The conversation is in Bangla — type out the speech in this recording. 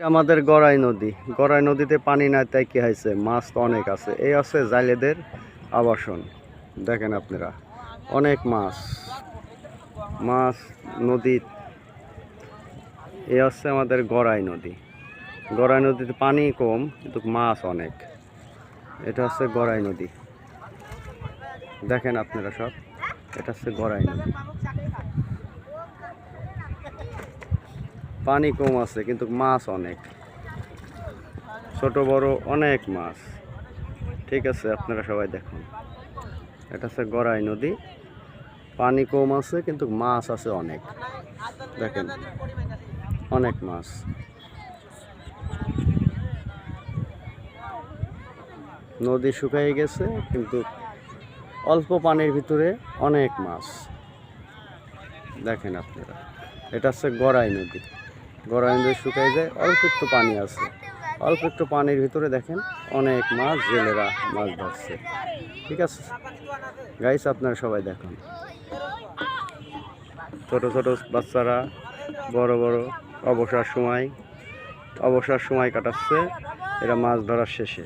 এটা আমাদের গড়াই নদী। গড়াই নদীতে পানি নাই, তাই কি হয়েছে? মাছ তো অনেক আছে। এই আছে জালেদের আবাসন। দেখেন আপনারা, অনেক মাছ। মাছ, নদী। এই হচ্ছে আমাদের গড়াই নদী। গড়াই নদীতে পানি কম, কিন্তু মাছ অনেক। এটা হচ্ছে গড়াই নদী। দেখেন আপনারা সব, এটা হচ্ছে গড়াই নদী। পানি কম আছে, কিন্তু মাছ অনেক। ছোট, বড় অনেক মাছ। ঠিক আছে, আপনারা সবাই দেখুন। এটা হচ্ছে গড়াই নদী। পানি কম আছে, কিন্তু মাছ আছে অনেক। দেখেন, অনেক মাছ। নদী শুকিয়ে গেছে, কিন্তু অল্প পানির ভিতরে অনেক মাছ। দেখেন আপনারা, এটা হচ্ছে গড়াই নদী। গড়াই দিয়ে শুকিয়ে যায়, অল্প একটু পানি আছে। অল্প একটু পানির ভিতরে দেখেন অনেক মাছ, জেলেরা মাছ ধরছে। ঠিক আছে? গাইস আপনারা সবাই দেখুন। ছোট ছোট বাচ্চারা বড় বড় অবসর সময় অবসর সময় কাটাচ্ছে, এরা মাছ ধরার শেষে।